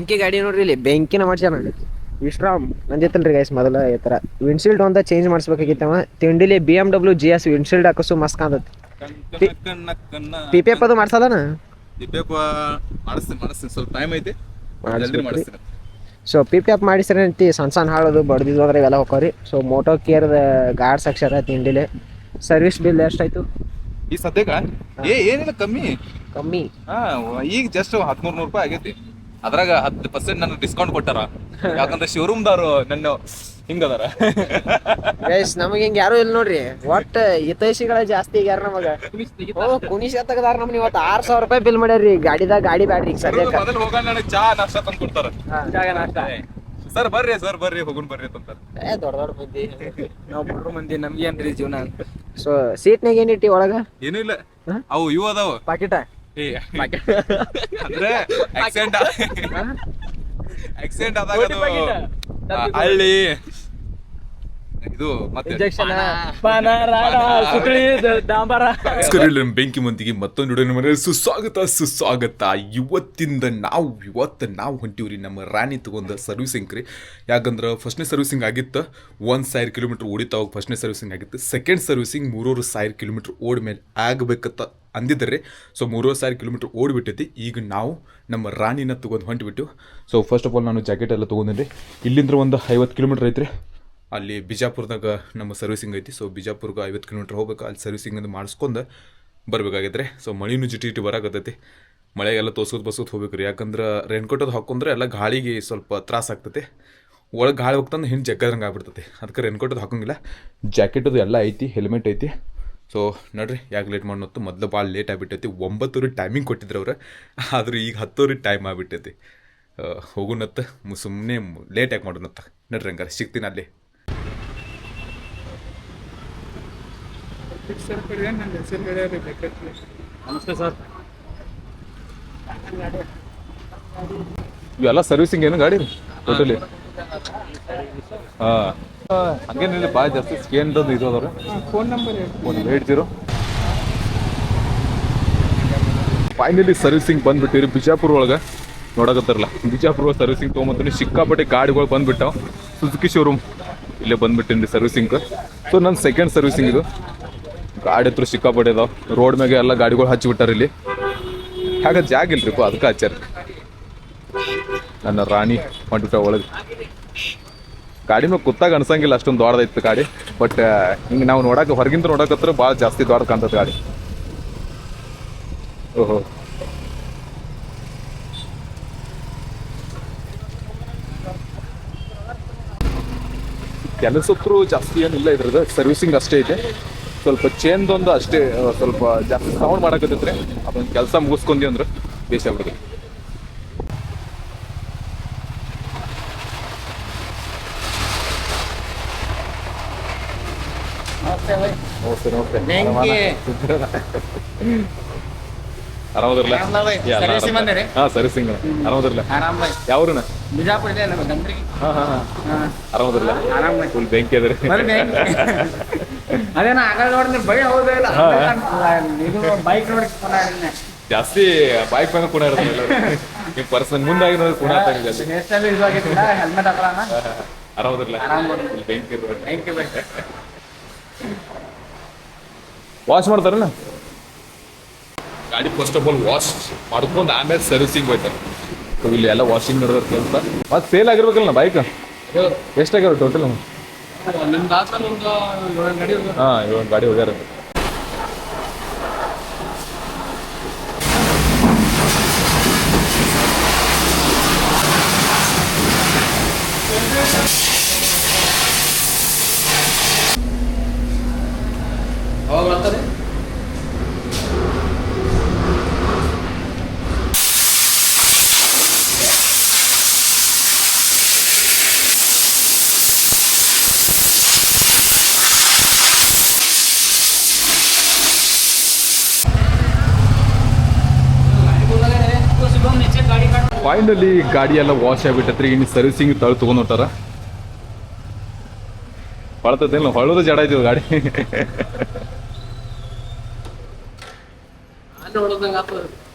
ಬೆಂಕಿ ಗಾಡಿ ನೋಡ್ರಿ ಇಲ್ಲಿ ಬೆಂಕಿನ ಮಾಡ್ಸ್ಯಾನ ವಿಶ್ರಾಮ್. ನಂದಿತ್ತಲ್ರಿ ಗೈಸ್ ಮೊದಲ ಈ ಥರ ವಿಂಡ್ಶೀಲ್ಡ್ ಒಂದ ಚೇಂಜ್ ಮಾಡಿಸ್ಬೇಕಾಗಿತ್ತವ ತಿಂಡಿಲಿ B M W G S windshield ಹಾಕಸು ಮಸ್ತ್ ಕಾಂತತಿ ಪಿ ಪಿ ಎಫ್ ಅದು ಮಾಡ್ಸದನ? ಸೊ ಪಿ ಪಿ ಎಫ್ ಮಾಡಿಸ್ರಿ ಅಂತಿ. ಸಣ್ಣ ಸಣ್ಣ ಹಾಳೋದು ಬಡ್ದಿದ್ದು ಅಂದ್ರೆ ಇವೆಲ್ಲ ಹೋಗ್ರಿ ಸೊ ಮೋಟೋ ಕೇರ್ ಗಾರ್ಡ್ಸ್ ಅಕ್ಷರ ತಿಂಡಿಲಿ. ಸರ್ವಿಸ್ ಬಿಲ್ ಎಷ್ಟಾಯ್ತು ಈ ಸದ್ಯಕ್ಕ? ಏ ಏನಿಲ್ಲ ಕಮ್ಮಿ. ಕಮ್ಮಿ. ಹಾ ಈಗ ಜಸ್ಟ್ ಹದಿಮೂರು ನೂರು ರೂಪಾಯಿ ಆಗೈತಿ. ಅದ್ರಾಗ ಹತ್ತು ಪರ್ಸೆಂಟ್ ನನಗೆ ಡಿಸ್ಕೌಂಟ್ ಕೊಟ್ಟಾರ. ಯಾಕಂದ್ರೆ ಶೋರೂಮ್ದವ್ರು ನನ್ನ ಹಿಂಗದಾರ. ಗೈಸ್ ನಮಗೆ ಹಿಂಗ ಯಾರು ಇಲ್ಲ ನೋಡ್ರಿ. ಒಟ್ಟ ಹಿತೈಷಿಗಳ ಜಾಸ್ತಿ ಆಗ್ಯಾರ ನಮಗ? ಓ ಕುಣಿಸ್ ತೆಗದಾರ ನಮ್ನ ಇವತ್ತು ಆರ್ ಸಾವಿರ ರೂಪಾಯಿ ಬಿಲ್ ಮಾಡ್ಯಾರ್ರಿ. ಗಾಡಿದಾಗ ಗಾಡಿ ಬ್ಯಾಡ್ರಿ ಈಗ ಸದ್ಯಕ್ಕೆ. ಮೊದಲು ಹೋಗೋಣ ನನಗೆ ಚಾ ನಾಷ್ಟ ತಂದು ಕೊಡ್ತಾರ. ಸರ್ ಬರ್ರಿ ಸರ್ ಬರ್ರಿ ಹೋಗುನ್ ಬರ್ರಿ ಅಂತ ಏ ದೊಡ್ಡ ದೊಡ್ಡ ಮಂದಿ. ನಾವು ಬಡ್ರು ಮಂದಿ ನಮ್ಗೆ ಏನ್ರಿ ಜೀವನ? ಸೊ ಸೀಟ್ನಾಗ ಏನಿಟ್ಟಿ ಒಳಗ? ಏನೂ ಇಲ್ಲ? ಅವು ಇವು ಅದಾವ. ಪಾಕಿಟ ಅಂದ್ರೆ ಆಕ್ಸಿಡೆಂಟ್ ಆಕ್ಸಿಡೆಂಟ್ ಆದಾಗ ಅದು ಹಳ್ಳಿ ಇದು ಮತ್ತೆ ಬೆಂಕಿ ಮಂದಿಗೆ ಮತ್ತೊಂದು ಮನೆ ಸುಸ್ವಾಗತ ಸುಸ್ವಾಗತ ಇವತ್ತಿಂದ ನಾವು ಇವತ್ತು ನಾವು ಹೊಂಟಿವ್ರಿ ನಮ್ಮ ರಾಣಿ ತಗೊಂಡ ಸರ್ವಿಸಿಂಗ್ ರೀ ಯಾಕಂದ್ರೆ ಫಸ್ಟ್ನೇ ಸರ್ವಿಸಿಂಗ್ ಆಗಿತ್ತು ಒಂದು ಸಾವಿರ ಕಿಲೋಮೀಟರ್ ಓಡಿತಾವಾಗ ಫಸ್ಟ್ನೇ ಸರ್ವಿಸಿಂಗ್ ಆಗಿತ್ತು ಸೆಕೆಂಡ್ ಸರ್ವಿಸಿಂಗ್ ಮೂರೂರು ಸಾವಿರ ಕಿಲೋಮೀಟ್ರ್ ಓಡ್ಮೇಲೆ ಆಗಬೇಕತ್ತ ಅಂದಿದ್ದಾರೆ ಸೊ ಮೂರು ಸಾವಿರ ಕಿಲೋಮೀಟ್ರ್ ಓಡಿಬಿಟ್ಟೈತಿ ಈಗ ನಾವು ನಮ್ಮ ರಾಣಿನ ತೊಗೊಂಡು ಹೊಂಟಿಬಿಟ್ಟು ಸೊ ಫಸ್ಟ್ ಆಫ್ ಆಲ್ ನಾನು ಜಾಕೆಟ್ ಎಲ್ಲ ತೊಗೊಂಡಿನಿ ಇಲ್ಲಿಂದ್ರೆ ಒಂದು ಐವತ್ತು ಕಿಲೋಮೀಟ್ರ್ ಐತ್ರಿ. ಅಲ್ಲಿ ಬಿಜಾಪುರದಾಗ ನಮ್ಮ ಸರ್ವಿಸಿಂಗ್ ಐತಿ. ಸೊ ಬಿಜಾಪುರ್ಗೆ ಐವತ್ತು ಕಿಲೋಮೀಟ್ರ್ ಹೋಗ್ಬೇಕು. ಅಲ್ಲಿ ಸರ್ವಿಸಿಂಗ್ ಮಾಡಿಸ್ಕೊಂಡು ಬರಬೇಕಾಗಿದ್ರೆ ಸೊ ಮಳಿನೂ ಜಿಟಿ ಇಟ್ಟು ಬರಾಕತ್ತೈತಿ ಮಳೆಗೆಲ್ಲ ತೋರ್ಸೋದು ಬಸ್ಕೋದು ಹೋಗ್ಬೇಕು ರೀ ಯಾಕಂದ್ರೆ ರೈನ್ಕೋಟ್ ಅದು ಹಾಕೊಂಡ್ರೆ ಎಲ್ಲ ಗಾಳಿಗೆ ಸ್ವಲ್ಪ ತ್ರಾಸ ಆಗ್ತೈತಿ. ಒಳಗೆ ಗಾಳಿ ಹೋಗ್ತಂದ್ರೆ ಹಿಂದೆ ಜಗ್ಗದಂಗೆ ಆಗ್ಬಿಡ್ತೈತಿ. ಅದಕ್ಕೆ ರೈನ್ಕೋಟ್ ಅದು ಹಾಕೋಂಗಿಲ್ಲ. ಅದು ಎಲ್ಲ ಐತಿ ಹೆಲ್ಮೆಟ್ ಐತಿ. ಸೊ ನೋಡ್ರಿ ಯಾಕೆ ಲೇಟ್ ಮಾಡೋತ್ತು ಮೊದಲು ಭಾಳ ಲೇಟ್ ಆಗಿಬಿಟ್ಟೈತಿ. ಒಂಬತ್ತುವರೆ ಟೈಮಿಂಗ್ ಕೊಟ್ಟಿದ್ರು ಅವ್ರು. ಆದ್ರೆ ಈಗ ಹತ್ತುವರೆ ಟೈಮ್ ಆಗಿಬಿಟ್ಟೈತಿ. ಹೋಗುನತ್ತ ಸುಮ್ಮನೆ ಲೇಟ್ ಯಾಕೆ ಮಾಡೋಣತ್ತ ನೋಡ್ರಿ ಹಂಗಾರೆ ಸಿಗ್ತೀನಿ ಅಲ್ಲಿ. ನಮಸ್ತೆ ಸರ್. ಇವೆಲ್ಲ ಸರ್ವಿಸಿಂಗ್ ಏನು ಗಾಡಿ ಟೋಟಲಿ ಹಾಂ. ಹಂಗೇನಿಲ್ಲ ಭಾಳ ಜಾಸ್ತಿ ಸ್ಕೇನ್ ಇದು ಫೋನ್ ನಂಬರ್ ಒಂದು ಜೀರೋ. ಫೈನಲಿ ಸರ್ವಿಸಿಂಗ್ ಬಂದ್ಬಿಟ್ಟಿರಿ ಬಿಜಾಪುರ ಒಳಗೆ. ನೋಡಕತ್ತಾರಲ್ಲ, ಬಿಜಾಪುರ ಸರ್ವಿಸಿಂಗ್ ತೊಗೊಂಬತ್ತೀನಿ ಸಿಕ್ಕಾಪಟ್ಟೆ ಗಾಡಿಗಳು ಬಂದ್ಬಿಟ್ಟಾವ. ಸುಜುಕಿ ಶೋರೂಮ್ ಇಲ್ಲೇ ಬಂದ್ಬಿಟ್ಟಿನಿ ಸರ್ವಿಸಿಂಗ್ ಸೊ ನನ್ನ ಸೆಕೆಂಡ್ ಸರ್ವಿಸಿಂಗ್ ಇದು. ಗಾಡಿ ಹತ್ರ ಸಿಕ್ಕಾಪಟ್ಟೆ ಇದಾವೆ. ರೋಡ್ ಮ್ಯಾಗೆ ಎಲ್ಲ ಗಾಡಿಗಳು ಹಚ್ಚಿಬಿಟ್ಟಾರೆ ಇಲ್ಲಿ. ಹಾಗಾದ್ರೆ ಜಾಗ ಇಲ್ರಿ ಅದಕ್ಕೆ ಹಚ್ಚಾರ ನನ್ನ ರಾಣಿ ಹೊಂಟ್ಬಿಟ್ಟ ಒಳಗೆ. ಗಾಡಿ ಕುತ್ತಾಗ ಅನ್ಸಂಗಿಲ್ಲ, ಅಷ್ಟೊಂದು ದೊಡ್ಡದೈತಿ ಗಾಡಿ ಬಟ್ ಹಿಂಗೆ ನಾವು ನೋಡಕ್ಕೆ ಹೊರಗಿಂದ ನೋಡಕತ್ರ ಭಾಳ ಜಾಸ್ತಿ ದೊಡ್ಡ ಕಾಣ್ತದೆ ಗಾಡಿ ಓಹೋ. ಕೆಲಸತ್ರು ಜಾಸ್ತಿ ಏನಿಲ್ಲ ಇದ್ರದ್ದು ಸರ್ವಿಸಿಂಗ್ ಅಷ್ಟೇ ಇದೆ. ಸ್ವಲ್ಪ ಚೇಂದೊಂದು ಅಷ್ಟೇ ಸ್ವಲ್ಪ ಜಾಸ್ತಿ ಸೌಂಡ್ ಮಾಡಕತ್ತೈತ್ರಿ ಅದೊಂದು ಕೆಲಸ ಮುಗಿಸ್ಕೊಂಡಿ ಅಂದ್ರೆ ಬೇಸ್ ನಮಸ್ತೆ ನಮಸ್ತೆ? ಹಾ ಸರಿ ಆರಾಮದಿರಲ್ಲ ಆರಾಮ್ ಬೈ ಯಾವ್ರನ್ನ ಬಿಜಾಪುರ ಇದೆ ನಮ್ಮ ಗಂಡ್ರಿಗೆ ಫುಲ್ ಬೆಂಕಿ ಅದ್ರಿ ಅದೇನ ಆಗ ನೋಡಿದ್ರೆ ಬೈ ಹೌದು ಇಲ್ಲ. ಇದು ಬೈಕ್ ನೋಡಿ ಜಾಸ್ತಿ ಬೈಕ್ ಮೇಲೆ ಕೂಡ ಇರೋದಿಲ್ಲ ಪರ್ಸನ್ ಮುಂದಾಗಿ ನೋಡಿ ಕೂಡ ಹೆಲ್ಮೆಟ್ ಹಾಕೋಣ. ಫುಲ್ ಬೆಂಕಿ ಇರ್ಬೇಕು. ಥ್ಯಾಂಕ್ ಯು ಬೈ ವಾಶ್ ಮಾಡ್ತಾರಲ್ಲ ಗಾಡಿ ಫಸ್ಟ್ ಆಫ್ ಆಲ್ ವಾಶ್ ಮಾಡ್ಕೊಂಡು ಆಮೇಲೆ ಸರ್ವಿಸಿಂಗ್ ಹೋಯ್ತಾರೆ. ಸೊ ಇಲ್ಲಿ ಎಲ್ಲ ವಾಷಿಂಗ್ ನಡೆದ ಕೆಲಸ ಮತ್ತೆ ಸೇಲ್ ಆಗಿರ್ಬೇಕಲ್ಲ ಬೈಕ್ ಎಷ್ಟಾಗ್ಯಾವ ಟೋಟಲ್ ನಿಮ್ದು ಆದ್ಮೇಲೆ ಒಂದು ಏಳು ಗಡಿ ಹಾಂ ಇವಾಗ ಗಾಡಿ ಹೋಗ್ಯಾರ ಫೈನಲಿ ಗಾಡಿ ಎಲ್ಲ ವಾಶ್ ಆಗ್ಬಿಟ್ಟತ್ರಿ. ಇನ್ನು ಸರ್ವಿಸಿಂಗ್ ತಳ ತಗೊಂಡ್ ಹೊಂಟಾರ ಹೊಳತದೇನು ಹೊಳೋದು ಜಡ ಐತಿ ಗಾಡಿ.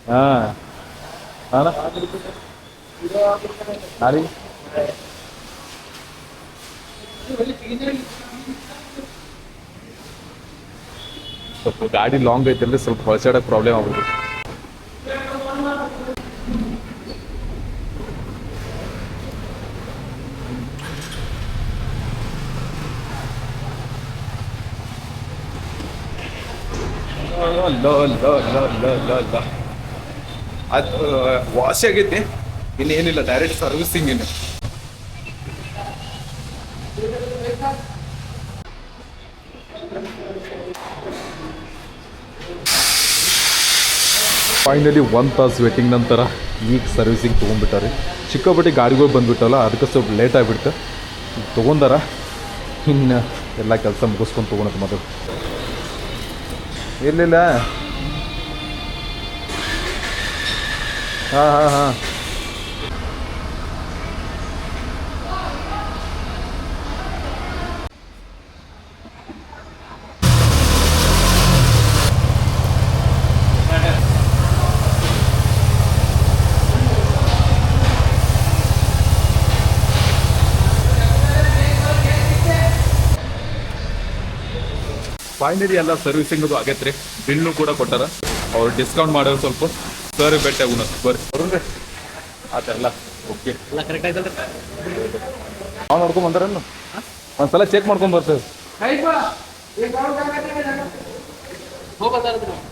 ಹಾ. ಸ್ವಲ್ಪ ಗಾಡಿ ಲಾಂಗ್ ಐತಂದ್ರೆ ಸ್ವಲ್ಪ ಹೊಳಸಾಡಕ್ ಪ್ರಾಬ್ಲಮ್ ಆಗ್ಬೋದು ಅದು ವಾಶ್ ಆಗೈತಿ ಇನ್ನೇನಿಲ್ಲ ಡೈರೆಕ್ಟ್ ಸರ್ವಿಸಿಂಗ್ ಇನ್ನು. ಫೈನಲಿ ಒನ್ ತಾಸ್ ವೇಟಿಂಗ್ ನಂತರ ಈಗ ಸರ್ವಿಸಿಂಗ್ ತೊಗೊಂಡ್ಬಿಟ್ಟಾರೆ ಚಿಕ್ಕಬಟ್ಟಿ ಗಾಡಿಗಳು ಬಂದ್ಬಿಟ್ಟಲ್ಲ, ಅದಕ್ಕೆ ಸ್ವಲ್ಪ ಲೇಟ್ ಆಗಿಬಿಡ್ತು. ತೊಗೊಂಡಾರ, ಇನ್ನು ಎಲ್ಲ ಕೆಲಸ ಮುಗಿಸ್ಕೊಂಡು ತೊಗೊಳೋದು ಮೊದಲು. ಇರ್ಲಿಲ್ಲ? ಹಾಂ ಹಾಂ ಹಾಂ. ಫೈನಲಿ ಎಲ್ಲ ಸರ್ವಿಸಿಂಗ್ ಅದು ಆಗೈತ್ರಿ ಬಿಲ್ನು ಕೂಡ ಕೊಟ್ಟಾರ. ಅವ್ರು ಡಿಸ್ಕೌಂಟ್ ಮಾಡೋರು ಸ್ವಲ್ಪ ಸರ್ ಬೆಟ್ಟ ಆಗುಣ ಬರ್ರಿ. ಬರೋಣ್ರಿ. ಆತೆಲ್ಲ ಓಕೆ ಎಲ್ಲ. ಕರೆಕ್ಟ್ ಆಯ್ತಲ್ಲ ನಾವು ನೋಡ್ಕೊಂಡ್ ಬಂದಾರೇನು ಒಂದ್ಸಲ ಚೆಕ್ ಮಾಡ್ಕೊಂಡ್ ಬರ್ತದೆ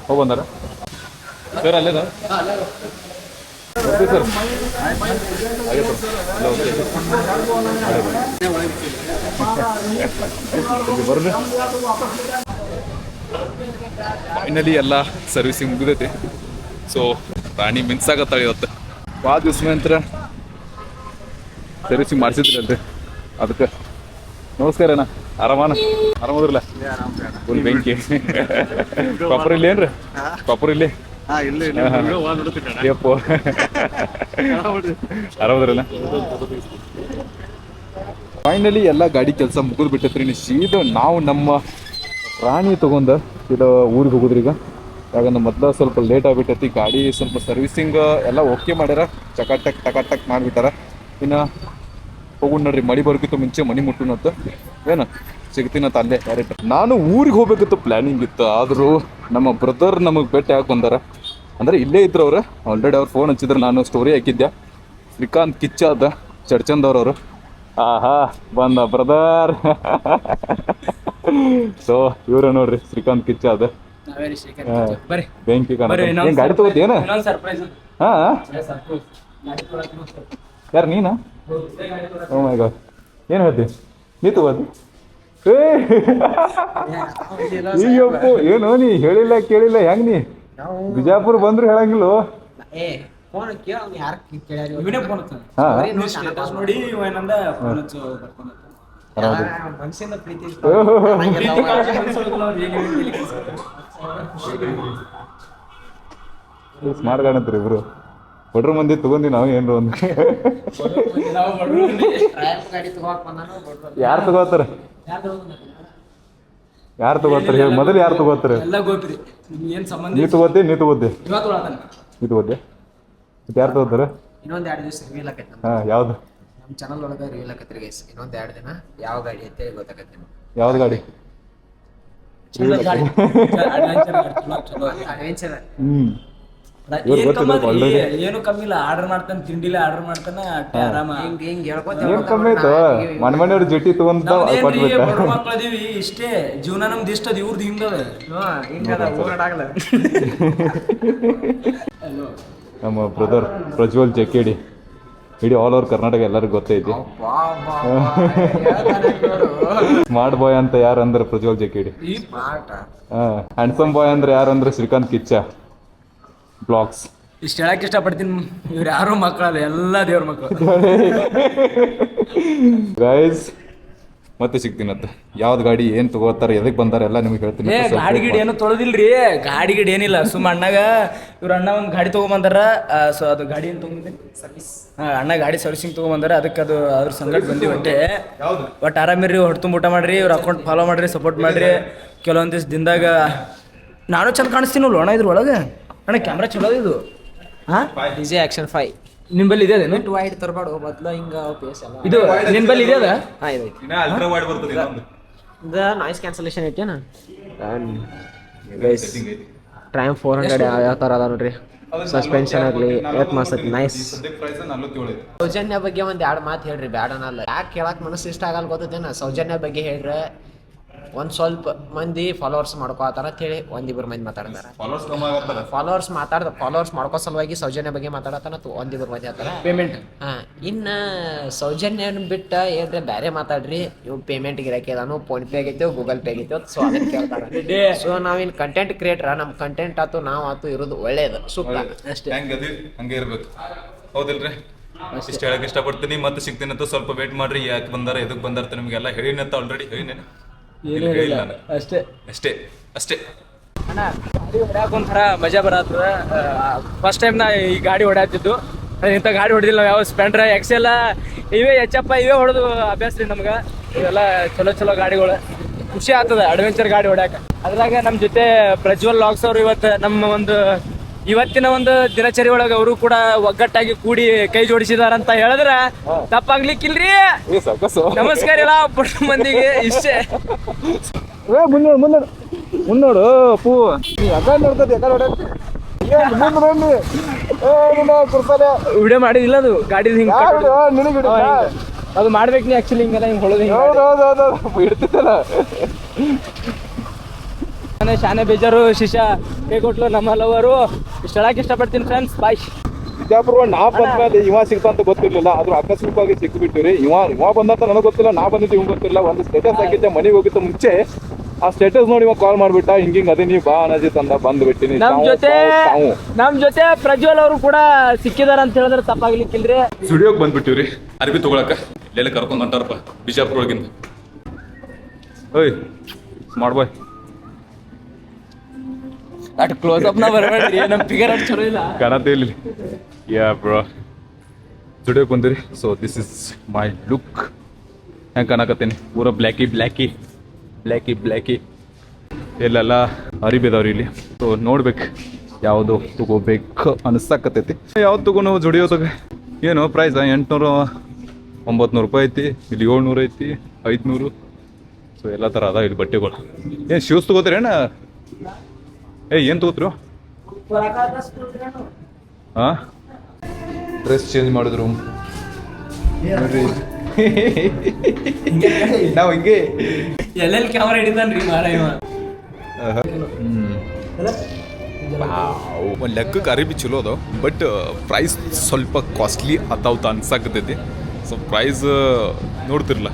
ಹೋಗಿ ಬಂದಾರ ಸರ್ ಅಲ್ಲೇದ ಓಕೆ ಸರ್ ಆಗೈತೆ ಬರ್ರಿ. ಫೈನಲಿ ಎಲ್ಲ ಸರ್ವಿಸಿಂಗ್ ಮುಗಿದೈತಿ. ಸೊ ರಾಣಿ ಮಿನ್ಸ್ ಆಗತ್ತಾಳೆ ಇವತ್ತು. ಭಾಳ ದಿವಸ ನಂತರ ಸರ್ವಿಸಿಂಗ್ ಮಾಡಿಸಿದ್ರಂತೆ ಅದಕ್ಕೆ ನಮಸ್ಕಾರ ಅಣ್ಣ. ಆರಾಮಾನ ಆರಾಮದ್ರಲ್ಲ ಫುಲ್ ಬೆಂಕಿ. ಪಾಪರ್ ಇಲ್ಲಿ ಏನ್ರಿ? ಪಾಪರ್ ಇಲ್ಲಿ? ಯಪ್ಪೋ. ಆರಾಮದ್ರಲ್ಲ ಫೈನಲಿ ಎಲ್ಲ ಗಾಡಿ ಕೆಲಸ ಮುಗಿದು ಬಿಟ್ಟೈತ್ರಿ. ನೀವು ಸೀದಾ ನಾವು ನಮ್ಮ ರಾಣಿ ತಗೊಂಡ ಇದು ಊರಿಗೆ ಹೋಗುದ್ರಿ ಈಗ? ಯಾಕಂದ್ರೆ ಮೊದ್ಲ ಸ್ವಲ್ಪ ಲೇಟ್ ಆಗ್ಬಿಟ್ಟೈತಿ, ಗಾಡಿ ಸ್ವಲ್ಪ ಸರ್ವಿಸಿಂಗ್ ಎಲ್ಲ ಓಕೆ ಮಾಡ್ಯಾರ, ಚಕಾಟಕ್ ಟಕಾಟಕ್ ಮಾಡಿಬಿಟ್ಟಾರ. ಇನ್ನು ಹೋಗೋಣ ನೋಡ್ರಿ, ಮಳಿ ಬರ್ಕಿತ್ತು ಮುಂಚೆ ಮನಿ ಮುಟ್ಟುನತ್ತ ಏನು? ಸಿಗ್ತೀನತ್ತ ಅಲ್ಲೇ ಡೈರೆಕ್ಟ್ ನಾನು ಊರಿಗೆ ಹೋಗ್ಬೇಕಿತ್ತು ಪ್ಲಾನಿಂಗ್ ಇತ್ತು, ಆದರೂ ನಮ್ಮ ಬ್ರದರ್ ನಮಗೆ ಭೇಟಿ ಹಾಕಿ ಬಂದಾರ. ಅಂದ್ರೆ ಇಲ್ಲೇ ಇದ್ರು ಅವ್ರು ಆಲ್ರೆಡಿ ಅವ್ರು ಫೋನ್ ಹಚ್ಚಿದ್ರು, ನಾನು ಸ್ಟೋರಿ ಹಾಕಿದ್ದೆ. ಶ್ರೀಕಾಂತ್ ಕಿಚ್ಚ ಅದ ಚಡ್ಚಂದವ್ರವ್ರು ಆಹಾ, ಬಂದ ಬ್ರದರ್ ಸೊ ಇವ್ರ ನೋಡ್ರಿ ಶ್ರೀಕಾಂತ್ ಕಿಚ್ಚ ಅದ. ಬೆಂಕಿ ಏನ್ ಗಾಡಿ ಹಾ? ಯಾರು ನೀನಾ? ಓ ಮೈ ಗಾಡ್ ಏನು ಹೇಳ್ತಿ? ನೀ ತಗೋದು ಏ! ಅಯ್ಯಪ್ಪ ಏನು ನೀ ಹೇಳಿಲ್ಲ ಕೇಳಿಲ್ಲ ಹೆಂಗ್ ನೀ? ಬಿಜಾಪುರ್ ಬಂದ್ರು ಹೇಳಂಗಿಲ್ಲ? ಏ ಫೋನ್ ಕೇಳ ಯಾರು ಕೇಳ್ಯಾರ? ಇವನೇ ಫೋನ್ ಹಚ್ಚ ಹಾ ಮನ್ಸಿಂದ ಪ್ರೀತಿ. ಸ್ಮಾರ್ಟ್ ಕಾಣತ್ರಿ ಇಬ್ರು. ಬಡ್ರ ಮಂದಿ ತಗೊಂಡಿ ನಾವು ಏನ್ರ ಒಂದು ಯಾರು ತಗೋತಾರ? ಯಾರು ತಗೋತಾರ? ಹೇಳಿ ಮೊದಲು ಯಾರು ತಗೋತಾರ? ಎಲ್ಲ ಗೋಪ್ರಿ ನಿಮ್ಗೆ ಏನ್ ಸಂಬಂಧ ನೀ ತಗೋತಿ ನೀ ತಗೋತಿ. ನೀ ತಗೋತಿ? ಯಾರು ತಗೋತಾರ? ಇನ್ನೊಂದ್ ಎರಡು ದಿವಸ ರಿವೀಲ್ ಆಕೈತಿ ಹಾ ಯಾವ್ದು? ನಮ್ ಚಾನಲ್ ಒಳಗ ರಿವೀಲ್ ಆಕೈತ್ರಿ ಗೈಸ್ ಇನ್ನೊಂದ್ ಎರಡು ದಿನ ಯಾವ ಗಾಡಿ ಅಂತೇಳಿ ಗೊತ್ತಾಕೈತಿ ಯಾವ್ದು ಗಾಡಿ. ಅಡ್ವೆಂಚರ್ ಹ್ಮ್. ಇವ್ರ್ ಗೊತ್ತಿಲ್ಲ ಕಮ್ಮಿ already. ಏನು ಕಮ್ಮಿ ಇಲ್ಲ. ಆರ್ಡರ್ ಮಾಡ್ತಾನೆ ತಿಂಡಿಲೆ ಆರ್ಡರ್ ಮಾಡ್ತಾನೆ ಅಟ್ಟೆ ಆರಾಮ. ಹಿಂಗ್ ಹಿಂಗ್ ಹೇಳ್ಕೊತ ಏನ್ ಕಮ್ಮಿ ಆಯ್ತು? ಮನೆ ಮನೆಯವ್ರ ಜೊತೆ ತಗೊಂತ ಕೊಟ್ಬಿಟ್ಟ ಬಡ ಇಷ್ಟೇ. ಜೀವನ ನಮ್ದು ಇಷ್ಟ ಅದ ಇವ್ರದ್ದು ಹಿಂಗದ ಹಿಂಗದ ಊರಾಡಾಗಲ್ಲ ನಮ್ಮ ಬ್ರದರ್ ಪ್ರಜ್ವಲ್ ಜಕೆಡಿ. ಇಡೀ ಆಲ್ ಓವರ್ ಕರ್ನಾಟಕ ಎಲ್ಲರಿಗೂ ಗೊತ್ತೈತಿ ಸ್ಮಾರ್ಟ್ ಬಾಯ್ ಅಂತ ಯಾರು ಅಂದ್ರೆ ಪ್ರಜ್ವಲ್ ಜಕಿಡಿ. ಹ್ಯಾಂಡ್ಸಮ್ ಬಾಯ್ ಅಂದ್ರೆ ಯಾರು ಅಂದ್ರೆ ಶ್ರೀಕಾಂತ್ ಕಿಚ್ಚ. ಬ್ಲಾಗ್ಸ್ ಇಷ್ಟ ಹೇಳಕ್ ಇಷ್ಟಪಡ್ತೀನಿ ಇವ್ರು ಯಾರು ಮಕ್ಕಳಲ್ಲ ಎಲ್ಲ ದೇವ್ರ ಮಕ್ಕಳು ಗೈಸ್ ಮತ್ತೆ ಸಿಗ್ತೀನಂತ. ಯಾವ್ದು ಗಾಡಿ ಏನ್ ತಗೋತಾರೆ ಎದಕ್ ಬಂದಾರೆ ಎಲ್ಲ ನಿಮ್ಗೆ ಹೇಳ್ತೀನಿ. ಏ ಗಾಡಿ ಗಿಡಿ ಏನು ತೊಳೆದಿಲ್ರಿ. ಗಾಡಿ ಗಿಡಿ ಏನಿಲ್ಲ. ಸುಮ್ಮ ಅಣ್ಣಗ ಇವ್ರ ಅಣ್ಣ ಒಂದು ಗಾಡಿ ತಗೊಂಬಂದಾರ. ಸೊ ಅದು ಗಾಡಿ ಏನು ತಗೊಂಡಿದ್ದೀನಿ ಸರ್ವಿಸ್ ಹಾಂ ಅಣ್ಣ ಗಾಡಿ ಸರ್ವಿಸಿಂಗ್ ತೊಗೊಂಬಂದಾರ. ಅದಕ್ಕೆ ಅದು ಅದ್ರ ಸಂಗಡ ಬಂದಿ ಒಟ್ಟೆ ಬಟ್ ಆರಾಮಿರ್ರಿ ಹೊಟ್ಟು ಊಟ ಮಾಡ್ರಿ ಇವ್ರ ಅಕೌಂಟ್ ಫಾಲೋ ಮಾಡ್ರಿ ಸಪೋರ್ಟ್ ಮಾಡ್ರಿ. ಕೆಲವೊಂದು ದಿವ್ಸ ದಿನದಾಗ ನಾನು ಚಂದ ಕಾಣಿಸ್ತೀನಿ ಅಣ್ಣ ಇದ್ರ ಒಳಗೆ ಅಣ್ಣ ಕ್ಯಾಮ್ರಾ ಚಲೋ ಇದು. ಹಾಂ? ಡಿಜೆ ಆಕ್ಷನ್ ಫೈ ನಿಂಬಲ್ಲಿ ಇದೆ ಅದೇನು ವೈಡ್ ತರಬಾಡು ಮೊದ್ಲು ಹಿಂಗ ಪೇಸ್ ಎಲ್ಲ ಇದು ನಿಂಬಲ್ಲಿ ಇದೆ ಅದ? ಹಾ ಇದೆ. ಇನ್ನ ಅಲ್ಟ್ರಾ ವೈಡ್ ಬರ್ತದೆ ಇನ್ನೊಂದು. ಇದು ನಾಯ್ಸ್ ಕ್ಯಾನ್ಸಲೇಷನ್ ಐತೇನ ಗೈಸ್ ಟ್ರೈಮ್ ಫೋರ್ ಹಂಡ್ರೆಡ್ ಯಾವ ಥರ ಅದ ನೋಡ್ರಿ ಸಸ್ಪೆನ್ಷನ್ ಆಗಲಿ ಎತ್ ಮಸ್ತ್ ನೈಸ್ ಸೌಜನ್ಯ ಬಗ್ಗೆ ಒಂದ್ ಎರಡು ಮಾತು ಹೇಳ್ರಿ ಬ್ಯಾಡ ಅನ್ನಲ್ಲ ಯಾಕೆ ಕೇಳಕ್ ಮನಸ್ಸು ಇಷ್ಟ ಆಗಲ್ಲ ಗೊತ್ತೇನ ಸೌಜನ್ಯ ಬಗ್ಗೆ ಹೇಳ್ರೆ ಒಂದ್ ಸ್ವಲ್ಪ ಮಂದಿ ಫಾಲೋವರ್ಸ್ ಮಾಡ್ಕೋತಾರ ಅಂತ ಹೇಳಿ ಒಂದಿಬ್ರು ಮಂದಿ ಮಾತಾಡ್ತಾರ. ಫಾಲೋವರ್ಸ್ ಕಮ್ಮಿ ಆಗತ್ತಾರ ಫಾಲೋವರ್ಸ್ ಮಾತಾಡ್ದ ಫಾಲೋವರ್ಸ್ ಮಾಡ್ಕೋ ಸಲುವಾಗಿ ಸೌಜನ್ಯ ಬಗ್ಗೆ ಮಾತಾಡತಾನ ಒಂದಿಬ್ರು ಮಂದಿ ಆತರ ಪೇಮೆಂಟ್ ಹಾ ಇನ್ನ ಸೌಜನ್ಯ ಬಿಟ್ಟ ಏನ್ರೆ ಬೇರೆ ಮಾತಾಡ್ರಿ ಇವ್ ಪೇಮೆಂಟ್ ಗಿರಾಕಿ ಅದಾನು ಫೋನ್ ಪೇ ಆಗೈತೆ ಗೂಗಲ್ ಪೇ ಆಗೈತೆ ಸೊ ಅದನ್ನ ಕೇಳ್ತಾರ. ಸೊ ನಾವಿನ್ ಕಂಟೆಂಟ್ ಕ್ರಿಯೇಟರ್ ನಮ್ ಕಂಟೆಂಟ್ ಆತು ನಾವ್ ಆತು ಇರೋದು ಒಳ್ಳೇದು ಸೂಕ್ತ ಅಷ್ಟೇ. ಹೆಂಗೆ ಅದಿ? ಹಂಗೆ ಇರ್ಬೇಕು. ಹೌದಿಲ್ರಿ? ಇಷ್ಟ ಹೇಳಕ್ ಇಷ್ಟಪಡ್ತೀನಿ ಮತ್ತೆ ಸಿಗ್ತೀನಿ ಅಂತ ಸ್ವಲ್ಪ ವೇಟ್ ಮಾಡ್ರಿ ಯಾಕೆ ಬಂದಾರ ಎದಕ್ ಬಂದಾರ ನಿಮಗೆಲ್ಲ ನಿಮ್ಗೆಲ್ಲ ಹೇಳಿನಂತ ಆಲ್ರೆಡಿ ಹೇಳಿನೇನು ಏನೂ ಇಲ್ಲ, ಹೇಳಿಲ್ಲ ಅಷ್ಟೇ. ಅಷ್ಟೇ ಅಷ್ಟೇ. ಅಣ್ಣ ಗಾಡಿ ಹೊಡ್ಯಾಕ ಒಂಥರ ಮಜಾ ಬರತ್ತದ ಫಸ್ಟ್ ಟೈಮ್ ನಾ ಈ ಗಾಡಿ ಹೊಡ್ಯಾತಿದ್ದು. ಇಂಥ ಗಾಡಿ ಹೊಡೆದಿಲ್ಲ ನಾವು ಯಾವ ಸ್ಪೆಂಡ್ರ ಎಕ್ಸೆಲ್ಲ ಇವೇ ಎಚ್ಚಪ್ಪ ಇವೇ ಹೊಡೆದು ಅಭ್ಯಾಸ ರೀ ನಮ್ಗೆ. ಇವೆಲ್ಲ ಚಲೋ ಚಲೋ ಗಾಡಿಗಳು. ಖುಷಿ ಆಗ್ತದ ಅಡ್ವೆಂಚರ್ ಗಾಡಿ ಹೊಡ್ಯಾಕ. ಅದ್ರಾಗ ನಮ್ಮ ಜೊತೆ ಪ್ರಜ್ವಲ್ ಲಾಕ್ಸ್ ಅವರು ಇವತ್ತು ನಮ್ಮ ಒಂದು ಇವತ್ತಿನ ಒಂದು ದಿನಚರಿ ಒಳಗೆ ಅವರು ಕೂಡ ಒಗ್ಗಟ್ಟಾಗಿ ಕೂಡಿ ಕೈ ಜೋಡಿಸಿದಾರಂತ ಹೇಳಿದ್ರ ತಪ್ಪಾಗ್ಲಿಕ್ಕಿಲ್ರಿ? ನಮಸ್ಕಾರ ಎಲ್ಲ ಪುಟ್ಟ ಮಂದಿಗೆ ಇಷ್ಟೇ. ಮುನ್ನೋಡು ಮುನ್ನೋಡು ಮುನ್ನೋಡು ಪೂ. ನೋಡ್ತದೆ ವಿಡಿಯೋ ಮಾಡಿದಿಲ್ಲ ಅದು? ಗಾಡಿ ಹಿಂಗ್ ಅದು ಮಾಡ್ಬೇಕು ನೀ ಆಕ್ಚುಲಿ ಹಿಂಗೆಲ್ಲ ಹಿಂಗೆ ಹೊಳೋದು ಹಿಂಗ್ ಇಡ್ತಿದ್ದಲ್ಲ ಶಾನೆ ಶಾನೆ ಬೇಜಾರು ಶಿಶ ಕೈ ಕೊಟ್ಲು ನಮ್ಮ ಲವರು. ಇಷ್ಟ ಇಷ್ಟಪಡ್ತೀನಿ ಫ್ರೆಂಡ್ಸ್ ಬಾಯ್ ಬಿಜಾಪುರ ನಾ ಬಂದ್ಮೇಲೆ ಇವ ಸಿಗ್ತಾ ಅಂತ ಗೊತ್ತಿರ್ಲಿಲ್ಲ ಆದ್ರೂ ಆಕಸ್ಮಿಕವಾಗಿ ಸಿಕ್ಬಿಟ್ಟಿವ್ರಿ. ಇವ ಇವ ಬಂದಂತ ನನಗೆ ಗೊತ್ತಿಲ್ಲ ನಾ ಬಂದಿದ್ದು ಇವ್ ಗೊತ್ತಿಲ್ಲ. ಒಂದು ಸ್ಟೇಟಸ್ ಹಾಕಿದ್ದೆ ಮನೆಗೆ ಹೋಗಿದ್ದ ಮುಂಚೆ. ಆ ಸ್ಟೇಟಸ್ ನೋಡಿ ಇವಾಗ ಕಾಲ್ ಮಾಡ್ಬಿಟ್ಟ ಹಿಂಗ್ ಹಿಂಗ್ ಅದೇ ನೀವು ಬಾ ಅನಜಿತ್ ಅಂತ ಬಂದ್ಬಿಟ್ಟಿನಿ ನಮ್ ಜೊತೆ ನಮ್ ಜೊತೆ ಪ್ರಜ್ವಲ್ ಅವರು ಕೂಡ ಸಿಕ್ಕಿದಾರ ಅಂತ ಹೇಳಿದ್ರೆ ತಪ್ಪಾಗ್ಲಿಕ್ಕಿಲ್ರಿ. ಸ್ಟುಡಿಯೋಗೆ ಬಂದ್ಬಿಟ್ಟಿವ್ರಿ. ಅರ್ಬಿ ತಗೊಳಕ. ಇಲ್ಲೆಲ್ಲ ಕರ್ಕೊಂಡ್ ಹೊಂಟಾರಪ್ಪ ಬಿಜಾಪುರ ಒಳಗಿಂದ. ಓಯ್ ಮಾಡ್ಬಾಯ್ ಅಟ್ ಕ್ಲೋಸ್ ಅಪ್ನ ಬರಬೇಡ್ರಿ ಫಿಗರ್ ಅಟ್ ಚಲೋ ಇಲ್ಲ. ಇಲ್ಲಿ. ಯಾ ಬ್ರೋ ಸ್ಟುಡಿಯೋಗೆ ಬಂದಿರಿ so this is my look ಹೆಂಗೆ ಕಾಣಕತ್ತೀನಿ? ಪೂರ ಬ್ಲ್ಯಾಕಿ ಬ್ಲ್ಯಾಕಿ ಬ್ಲ್ಯಾಕಿ ಬ್ಲ್ಯಾಕಿ ಇಲ್ಲೆಲ್ಲ ಅರಿಬಿದಾವ್ರಿ ಇಲ್ಲಿ. ಸೊ ನೋಡ್ಬೇಕು ಯಾವುದು ತಗೋಬೇಕು ಅನಿಸಕತ್ತೈತಿ. ಯಾವ್ದು ತಗೊಂಡು ಜುಡಿಯೋದಾಗ ಏನು ಪ್ರೈಸ್ ಎಂಟುನೂರು ಒಂಬತ್ತು ರೂಪಾಯಿ ಐತಿ, ಇಲ್ಲಿ ಏಳ್ನೂರು ಐತಿ, ಐದುನೂರು. ಸೊ ಎಲ್ಲ ಥರ ಅದ ಇಲ್ಲಿ ಬಟ್ಟೆಗಳು. ಏನು ಶೂಸ್ ತಗೋತೀರೇನ? ಏ ಏನು ತಗೋತ್ರು? ಹಾ ಡ್ರೆಸ್ ಚೇಂಜ್ ಮಾಡಿದ್ರು. ನಾವು ಹಿಂಗೆ. ಎಲ್ಲೆಲ್ಲಿ ಕ್ಯಾಮ್ರಾ ಹಿಡಿತಾನ್ರಿ ಮಾರ ಇವ? ಒಂದು ಲೆಕ್ಕಕ್ಕೆ ಅರಿಬಿ ಚಲೋ ಅದಾವ. ಬಟ್ ಪ್ರೈಸ್ ಸ್ವಲ್ಪ ಕಾಸ್ಟ್ಲಿ ಅದಾವ್ತ ಅನ್ಸಾಕತೈತಿ ಸೊ ಪ್ರೈಸ್ ನೋಡ್ತಿರಲ್ಲ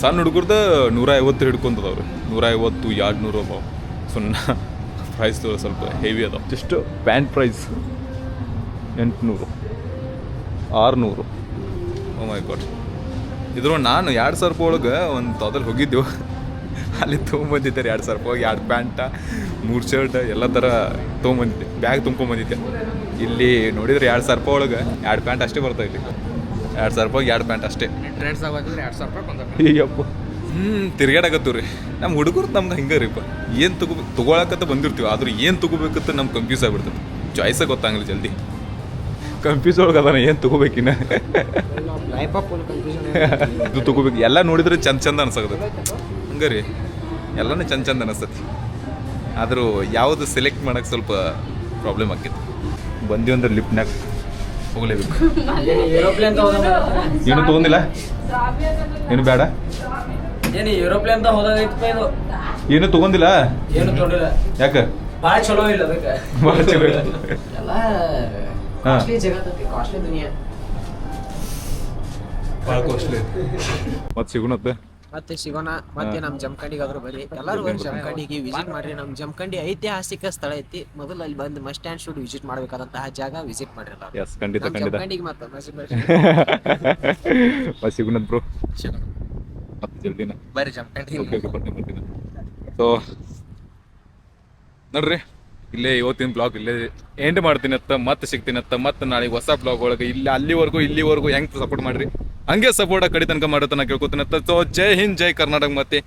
ಸಣ್ಣ ಹುಡುಗರ್ದ ನೂರ ಐವತ್ತು ಹಿಡ್ಕೊಂತದವ್ರು ನೂರ ಐವತ್ತು ಎರಡು ನೂರು ಅದಾವ. ಸೊ ಪ್ರೈಸ್ ಸ್ವಲ್ಪ ಹೆವಿ ಅದಾವ ಜಸ್ಟ್ ಪ್ಯಾಂಟ್ ಪ್ರೈಸ್ ಎಂಟುನೂರು ಆರುನೂರು. ಓ ಮೈ ಗಾಡ್ ಇದ್ರ ನಾನು ಎರಡು ಸಾವಿರ ರೂಪಾಯಿ ಒಳಗೆ ಒಂದು ತೊದಲ್ಲಿ ಹೋಗಿದ್ದೆವು ಅಲ್ಲಿ ತೊಗೊಂಬಂದಿದ್ದಾರೆ ಎರಡು ಸಾವಿರ ರೂಪಾಯಿ ಎರಡು ಪ್ಯಾಂಟ ಮೂರು ಶರ್ಟ್ ಎಲ್ಲ ಥರ ತೊಗೊಂಬಂದಿದ್ದೆ. ಬ್ಯಾಗ್ ತುಂಬ್ಕೊಂಬಂದಿದ್ದೆ. ಇಲ್ಲಿ ನೋಡಿದ್ರೆ ಎರಡು ಸಾವಿರ ರೂಪಾಯಿ ಒಳಗೆ ಎರಡು ಪ್ಯಾಂಟ್ ಅಷ್ಟೇ ಬರ್ತಾ ಇಲ್ಲಿ ಎರಡು ಸಾವಿರ ರೂಪಾಯಿ ಎರಡು ಪ್ಯಾಂಟ್ ಅಷ್ಟೇ. ಟ್ರೆಂಡ್ಸ್ ಸಾವಿರ ಎರಡು ಸಾವಿರ ರೂಪಾಯಿ ಬಂದ ಅಯ್ಯಪ್ಪ ಹ್ಞೂ ತಿರ್ಗಾಡಕತ್ತೀವಿ ರೀ. ನಮ್ಮ ಹುಡುಗರು ನಮ್ಗೆ ಹಿಂಗೆ ರೀಪ ಏನು ತಗೋ ತೊಗೊಳಕತ್ತ ಬಂದಿರ್ತೀವಿ ಆದ್ರೆ ಏನು ತೊಗೋಬೇಕಂತ ನಮ್ಗೆ ಕನ್ಫ್ಯೂಸ್ ಆಗ್ಬಿಡ್ತದೆ ಚಾಯ್ಸೇ ಗೊತ್ತಾಗಲ್ಲ ಜಲ್ದಿ. ಕನ್ಫ್ಯೂಸ್ ಒಳಗೆ ಅದಾನ ಏನು ತೊಗೋಬೇಕಿನ್ನ ಇದು ತಗೋಬೇಕು ಎಲ್ಲ ನೋಡಿದ್ರೆ ಚಂದ ಚಂದ ಅನ್ಸಕತ್ತೆ ಹಂಗೆ ರೀ. ಎಲ್ಲನೂ ಚಂದ ಚಂದ ಅನಿಸ್ತತಿ. ಆದರೂ ಯಾವುದು ಸೆಲೆಕ್ಟ್ ಮಾಡೋಕೆ ಸ್ವಲ್ಪ ಪ್ರಾಬ್ಲಮ್ ಆಕೈತಿ. ಬಂದಿ ಅಂದ್ರೆ ಲಿಪ್ನ್ಯಾಗ ಹೋಗ್ಲೇಬೇಕು. ಏರೋಪ್ಲೇನ್ ಏನು ತೊಗೊಂಡಿಲ್ಲ? ಏನು ಬೇಡ? ಏನು ಏರೋಪ್ಲೇನ್ ತ ಹೋದಾಗೈತಪ್ಪ ಇದು? ಏನು ತಗೊಂಡಿಲ್ಲ? ಏನು ತೊಗೊಂಡಿಲ್ಲ. ಯಾಕೆ? ಭಾಳ ಚಲೋ ಇಲ್ಲ ಅದಕ್ಕೆ. ಭಾಳ ಚಲೋ ಇಲ್ಲ. ಎಲ್ಲ. ಕಾಸ್ಟ್ಲಿ ಜಗತ್ತೈತಿ ಕಾಸ್ಟ್ಲಿ ದುನಿಯಾ. ಮತ್ತೆ ಸಿಗುಣತ್ತೆ? ಮತ್ತೆ ಸಿಗೋಣ. ಮತ್ತೆ ನಮ್ ಜಮಖಂಡಿಗಾದ್ರು ಬರ್ರಿ ಎಲ್ಲರೂ ಬಂದು ಜಮಖಂಡಿಗೆ ವಿಸಿಟ್ ಮಾಡ್ರಿ. ನಮ್ ಜಮಖಂಡಿ ಐತಿಹಾಸಿಕ ಸ್ಥಳ ಐತಿ. ಮೊದಲು ಅಲ್ಲಿ ಬಂದು ಮಸ್ಟ್ ಸ್ಟ್ಯಾಂಡ್ ಶೂಟ್ ವಿಸಿಟ್ ಮಾಡಬೇಕಾದಂತಹ ಜಾಗ ವಿಸಿಟ್ ಮಾಡ್ರಿ ಎಲ್ಲರೂ. ಎಸ್ ಖಂಡಿತ ಖಂಡಿತ. ಜಮಖಂಡಿಗೆ ಮತ್ತೆ ಮಸಿ ಬರ್ರಿ. ಮತ್ತೆ ಸಿಗೋಣತ್ ಬ್ರೋ ಮತ್ತೆ ಜಲ್ದಿನ ಬರ್ರಿ ಬರ್ತೀನಿ ಸೊ ನೋಡ್ರಿ ಇಲ್ಲೇ ಇವತ್ತಿನ ಬ್ಲಾಗ್ ಇಲ್ಲೇ ಎಂಡ್ ಮಾಡ್ತೀನಿ ಅತ್ತ ಮತ್ತೆ ಸಿಗ್ತೀನಿ ಅತ್ತ ಮತ್ತೆ ನಾಳೆ ಹೊಸ ಬ್ಲಾಗ್ ಒಳಗೆ ಇಲ್ಲಿ ಅಲ್ಲಿವರೆಗೂ ಇಲ್ಲಿವರೆಗೂ ಹೆಂಗ್ ಸಪೋರ್ಟ್ ಮಾಡ್ರಿ? ಹಂಗೆ ಸಪೋರ್ಟ್ ಕಡಿ ತನಕ ಮಾಡತ್ತ ನಾ ಕೇಳ್ಕೊತೀನಿ ಅತ್ತ. ಸೊ ಜೈ ಹಿಂದ್ ಜೈ ಕರ್ನಾಟಕ ಮತ್ತೆ.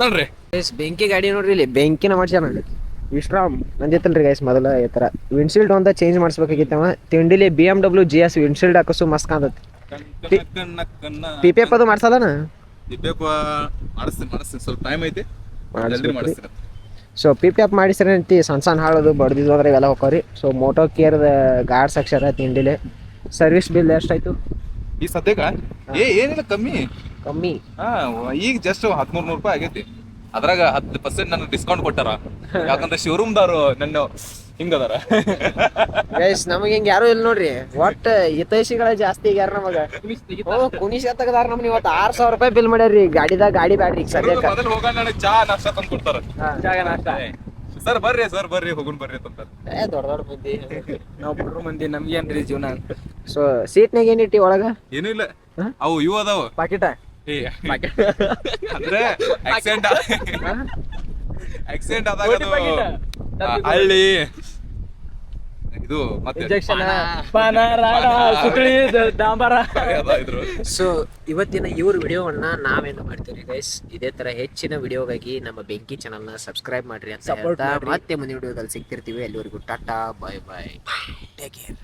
ನೋಡ್ರಿ. ಬೆಂಕಿ ಗಾಡಿ ನೋಡ್ರಿ ಇಲ್ಲಿ ಬೆಂಕಿನ ಮಾಡ್ಸ್ಯಾರ ವಿಶ್ರಾಮ್ ನಂದಿತ್ತಲ್ರಿ ಗೈಸ್ ಮೊದಲ ಈ ಥರ ವಿಂಡ್ಶೀಲ್ಡ್ ಒಂದ ಚೇಂಜ್ ಮಾಡಿಸ್ಬೇಕಾಗಿತ್ತವ. ತಿಂಡಿಲಿ B M W G S windshield ಹಾಕಸು ಮಸ್ತ್ ಕಾಂತತಿ ಪಿ ಪಿ ಎಫ್ ಅದು ಮಾಡ್ಸಲ್ಲನ? ಮಾಡಿಸ್ತೀನಿ ಮಾಡಿಸ್ತೀನಿ. ಸ್ವಲ್ಪ ಟೈಮ್ ಐತಿ. ಜಲ್ದಿ ಮಾಡಿಸ್ತೀನಿ. ಸೊ ಪಿ ಪಿ ಎಫ್ ಮಾಡಿಸ್ರಿ ಅಂತಿ. ಸಣ್ಣ ಸಣ್ಣ ಹಾಳೋದು ಬಡ್ದಿದ್ದು ಅಂದ್ರೆ ಇವೆಲ್ಲ ಹೋಗೋರಿ ಸೊ ಮೋಟೋ ಕೇರ್ ಗಾರ್ಡ್ ಸಕ್ಷರ ತಿಂಡಿಲೇ ಸರ್ವಿಸ್ ಬಿಲ್ ಎಷ್ಟಾಯ್ತು? ಈ ಸದ್ಯಕ್ಕ? ಏ ಏನಿಲ್ಲ ಕಮ್ಮಿ. ಕಮ್ಮಿ. ಹಾ ಈಗ ಜಸ್ಟ್ ಹದಿಮೂರು ನೂರು ರೂಪಾಯಿ ಆಗೈತಿ. ಅದ್ರಾಗ ಹತ್ತು ಪರ್ಸೆಂಟ್ ನನಗೆ ಡಿಸ್ಕೌಂಟ್ ಕೊಟ್ಟಾರ. ಯಾಕಂದ್ರೆ ಶೋರೂಮ್ದವ್ರು ನನ್ನ ಹಿಂಗದಾರ? ಗೈಸ್ ನಮಗೆ ಹಿಂಗ ಯಾರು ಇಲ್ಲ ನೋಡ್ರಿ. ಒಟ್ಟ ಹಿತೈಷಿಗಳ ಜಾಸ್ತಿ ಈಗ ಯಾರು ನಮಗ. ಓ ಕುಣಿಸ್ ತೆಗದಾರ ನಮ್ಗೆ ಇವತ್ತು ಆರ್ ಸಾವಿರ ರೂಪಾಯಿ ಬಿಲ್ ಮಾಡ್ಯಾರ್ರಿ. ಗಾಡಿದಾಗ ಗಾಡಿ ಬ್ಯಾಡ್ರಿ ಈಗ ಸದ್ಯಕ್ಕೆ. ಮೊದಲು ಹೋಗೋಣ ನನಗೆ ಚಾ ನಾಷ್ಟ ತಂದು ಕೊಡ್ತಾರ. ಸರ್ ಬರ್ರಿ ಸರ್ ಬರ್ರಿ ಹೋಗುನ್ ಬರ್ರಿ ಅಂತಾರೆ. ಏ ದೊಡ್ಡ ದೊಡ್ಡ ಬುದ್ಧಿ ನಾವು ಬಡ್ರು ಮಂದಿ ನಮ್ಗೇನ್ರಿ ಜೀವನ? ಸೊ ಸೀಟ್ನಾಗ ಏನಿಟ್ಟಿ ಒಳಗ? ಏನೂ ಇಲ್ಲ? ಅವು ಇವು ಅದಾವ. ಪಾಕಿಟ ಏ. ಅಂದ್ರೆ ಆಕ್ಸಿಡೆಂಟ್ ಆಕ್ಸಿಡೆಂಟ್ ಆದಾಗ ಅದು. ಆ, ಹಳ್ಳಿ ಇದು ಮತ್ತೆ ಇಂಜೆಕ್ಷನ್ ಪಾನ ರಾಡ ಸುಕಳಿ ಡಾಂಬರ. ಅದ ಇದ್ರು. ಸೊ ಇವತ್ತಿನ ಇವ್ರ ವಿಡಿಯೋವನ್ನ ನಾವೇನು ಮಾಡ್ತೀವಿ ಗೈಸ್ ಇದೇ ತರ ಹೆಚ್ಚಿನ ವಿಡಿಯೋಗಾಗಿ ನಮ್ಮ ಬೆಂಕಿ ಚಾನಲ್ನ ಸಬ್ಸ್ಕ್ರೈಬ್ ಮಾಡ್ರಿ ಅಂತ Support ಹೇಳ್ತಾ ಮಾಡ್ರಿ. ಮತ್ತೆ ಮುಂದಿನ ವಿಡಿಯೋದಲ್ಲಿ ಸಿಗ್ತಿರ್ತೀವಿ. ಅಲ್ಲಿವರೆಗೂ tata bye bye take care